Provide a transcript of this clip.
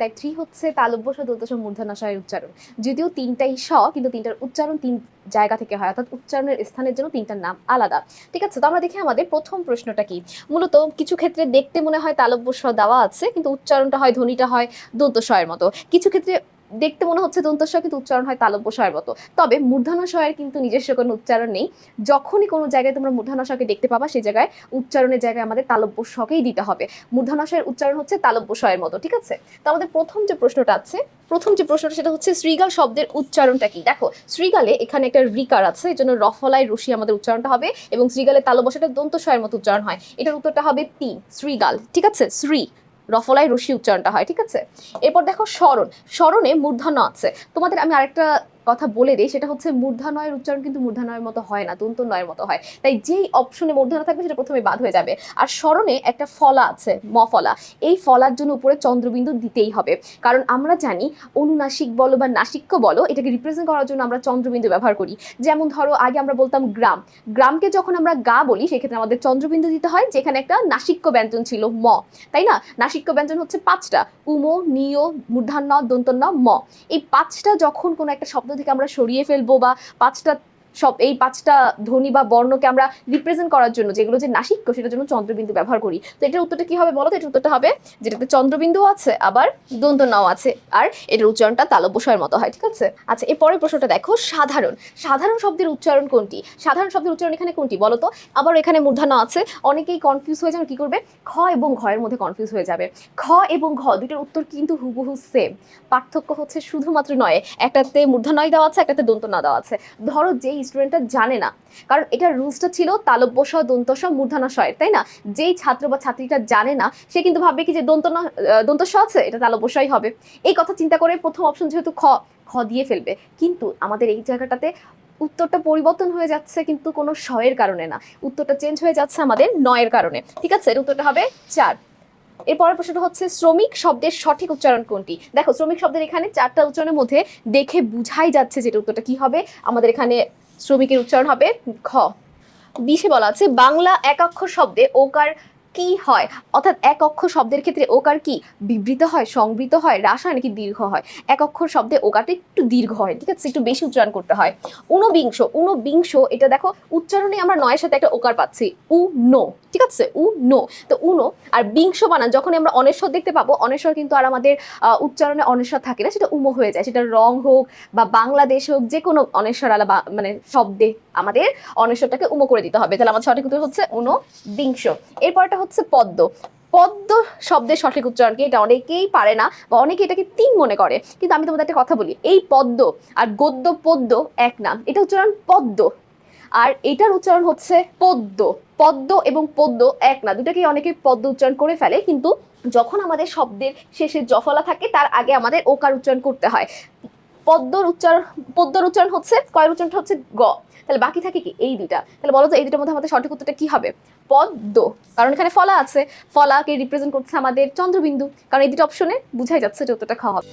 Type three হচ্ছে তালব্য স দন্তস মূর্ধনাশয়ের উচ্চারণ। যদিও তিনটাই স কিন্তু তিনটার উচ্চারণ তিন জায়গা থেকে হয়, অর্থাৎ উচ্চারণের স্থানের জন্য তিনটার নাম আলাদা। ঠিক আছে, তো আমরা দেখি আমাদের প্রথম প্রশ্নটা কি? মূলত কিছু ক্ষেত্রে দেখতে মনে হয় তালব্য স দেওয়া আছে, কিন্তু উচ্চারণটা হয় ধ্বনিটা হয় দন্তস্বয়ের মতো। কিছু ক্ষেত্রে দেখতে মনে হচ্ছে দন্তস্ব কিন্তু উচ্চারণ হয় তালব্য স্বয়ের মতো। তবে মূর্ধনাশয়ের কিন্তু নিজস্ব কোনো উচ্চারণ নেই। যখনই কোনো জায়গায় তোমরা মূর্ধনাশয়কে দেখতে পাবা, সেই জায়গায় উচ্চারণের জায়গায় আমাদের তালব্য স্বকেই দিতে হবে। মূর্ধনাশয়ের উচ্চারণ হচ্ছে তালব্য স্বয়ের মতো, ঠিক আছে? তো আমাদের প্রথম যে প্রশ্নটা আছে, প্রথম যে প্রশ্নটা সেটা হচ্ছে শ্রীগাল শব্দের উচ্চারণটা কি? দেখো, শ্রীগালে এখানে একটা রিকার আছে, এই জন্য রফলায় রশি আমাদের উচ্চারণটা হবে এবং শ্রীগালে তালব্য সেটা দন্ত স্বয়ের মতো উচ্চারণ হয়। এটার উত্তরটা হবে তিন, শ্রীগাল, ঠিক আছে? শ্রী রফলায় রশি উচ্চারণটা হয়, ঠিক আছে? এরপর দেখো স্মরণ। স্মরণে মূর্ধন্য আছে। তোমাদের আমি আরেকটা কথা বলে দেয় সেটা হচ্ছে মূর্ধনয়ের উচ্চারণ কিন্তু মূর্ধনয়ের মতো হয় না দন্ত নয়ের মতো হয়। তাই যেই অপশনে মূর্ধন্য থাকবে, সেটা প্রথমে বাদ হয়ে যাবে। আর স্মরণে একটা ফলা আছে ম ফলা এই ফলার জন্য উপরে চন্দ্রবিন্দু দিতেই হবে। কারণ আমরা জানি, অনুনাসিক বলো বা নাসিক্য বলো, এটাকে রিপ্রেজেন্ট করার জন্য আমরা চন্দ্রবিন্দু ব্যবহার করি। যেমন ধরো, আগে আমরা বলতাম গ্রাম। গ্রামকে যখন আমরা গা বলি, সেক্ষেত্রে আমাদের চন্দ্রবিন্দু দিতে হয়, যেখানে একটা নাসিক্য ব্যঞ্জন ছিল, ম। তাই না? নাসিক্য ব্যঞ্জন হচ্ছে পাঁচটা। উমো নিয় মূর্ধান্য দন্তন্য ম। এই পাঁচটা যখন কোনো একটা শব্দ থেকে আমরা সরিয়ে ফেলব বা পাঁচটা সব এই পাঁচটা ধ্বনি বা বর্ণকে আমরা রিপ্রেজেন্ট করার জন্য, যেগুলো যে নাসিক্য সেটার জন্য চন্দ্রবিন্দু ব্যবহার করি। তো এটার উত্তরটা কি হবে বলো তো? এটার উত্তরটা হবে যেটাতে চন্দ্রবিন্দু আছে, আবার দন্ত নাও আছে, আর এটার উচ্চারণটা তালব্যস্বয়ের মতো হয়, ঠিক আছে? আচ্ছা এর পরের প্রশ্নটা দেখো, সাধারণ। সাধারণ শব্দের উচ্চারণ কোনটি? সাধারণ শব্দের উচ্চারণ এখানে কোনটি বলো তো? আবার এখানে মূর্ধন্য আছে, অনেকেই কনফিউজ হয়ে যাবে, কি করবে? খ এবং ঘয়ের মধ্যে কনফিউজ হয়ে যাবে। খ এবং ঘ দুটোর উত্তর কিন্তু হুবহু সেম পার্থক্য হচ্ছে শুধুমাত্র নয়, একটাতে মূর্ধনয় দেওয়া আছে, একটাতে দন্ত না দেওয়া আছে। ধরো যেই স্টুডেন্টটা জানে না। কারণ এটা রুলসটা ছিল তালব্যস দন্তস মূর্ধনাশয়ের তাই না? যেই ছাত্র বা ছাত্রীটা জানে না সে কিন্তু ভাববে কি যে দন্ত আহ, আছে? এটা তালব্যসই হবে। এই কথা চিন্তা করে প্রথম অপশন যেহেতু খ খ দিয়ে ফেলবে। কিন্তু আমাদের এই জায়গাটাতে উত্তরটা পরিবর্তন হয়ে যাচ্ছে কিন্তু কোনো শয়ের কারণে না। উত্তরটা চেঞ্জ হয়ে যাচ্ছে আমাদের নয়ের কারণে। ঠিক আছে? উত্তরটা হবে চার। এর পরের প্রশ্নটা হচ্ছে শ্রমিক শব্দের সঠিক উচ্চারণ কোনটি? দেখো শ্রমিক শব্দের এখানে চারটা উচ্চারণের মধ্যে দেখে বুঝাই যাচ্ছে যেটা উত্তরটা কি হবে। আমাদের এখানে শ্রমিকের উচ্চারণ হবে ঘ। বিশে বলা আছে বাংলা একাক্ষর শব্দে ওকার কি হয়? অর্থাৎ এক অক্ষর শব্দের ক্ষেত্রে ওকার কি? বিবৃত হয়, সংবৃত হয় হ্রাস হয় নাকি দীর্ঘ হয়? এক অক্ষর শব্দে ওকারটা একটু দীর্ঘ হয়, ঠিক আছে? একটু বেশি উচ্চারণ করতে হয়। ঊনবিংশ ঊনবিংশ, এটা দেখো, উচ্চারণে আমরা নয়ের সাথে একটা ওকার পাচ্ছি। উ নো ঠিক আছে? উ নো তো উনো আর বিংশ বানান যখন আমরা অনেশ্বর দেখতে পাবো, অনেশ্বর কিন্তু আর আমাদের উচ্চারণে অনেশ্বর থাকে না, সেটা উমো হয়ে যায়, সেটা রং হোক বা বাংলাদেশ হোক যে কোনো অনেশ্বর আলা মানে শব্দে আমাদের অনেশ্বরটাকে উমো করে দিতে হবে। তাহলে আমাদের সঠিক উত্তর হচ্ছে উনো বিংশ। এরপরটা হচ্ছে পদ্ম। পদ্ম শব্দের সঠিক উচ্চারণ কি এটা অনেকেই পারে না বা অনেকে এটাকে তিন মনে করে। কিন্তু আমি তোমাদের একটা কথা বলি, এই পদ্ম আর গদ্য পদ্য এক নাম এটা উচ্চারণ পদ্ম। আর এটার উচ্চারণ হচ্ছে পদ্য পদ্ম এবং পদ্য এক না দুটাকেই অনেকে পদ্ম উচ্চারণ করে ফেলে, কিন্তু যখন আমাদের শব্দের শেষে জফলা থাকে, তার আগে আমাদের ওকার উচ্চারণ করতে হয়। পদ্মর উচ্চারণ পদ্মর উচ্চারণ হচ্ছে, কয়ের উচ্চারণটা হচ্ছে গ। তাহলে বাকি থাকে কি? এই দুইটা। তাহলে বলো তো এই দুটার মধ্যে আমাদের সঠিক উত্তরটা কি হবে? পদ্ম। কারণ এখানে ফলা আছে। ফলাকে রিপ্রেজেন্ট করছে আমাদের চন্দ্রবিন্দু। কারণ এই দুটো অপশনে বুঝাই যাচ্ছে যে উত্তরটা খাওয়া হবে।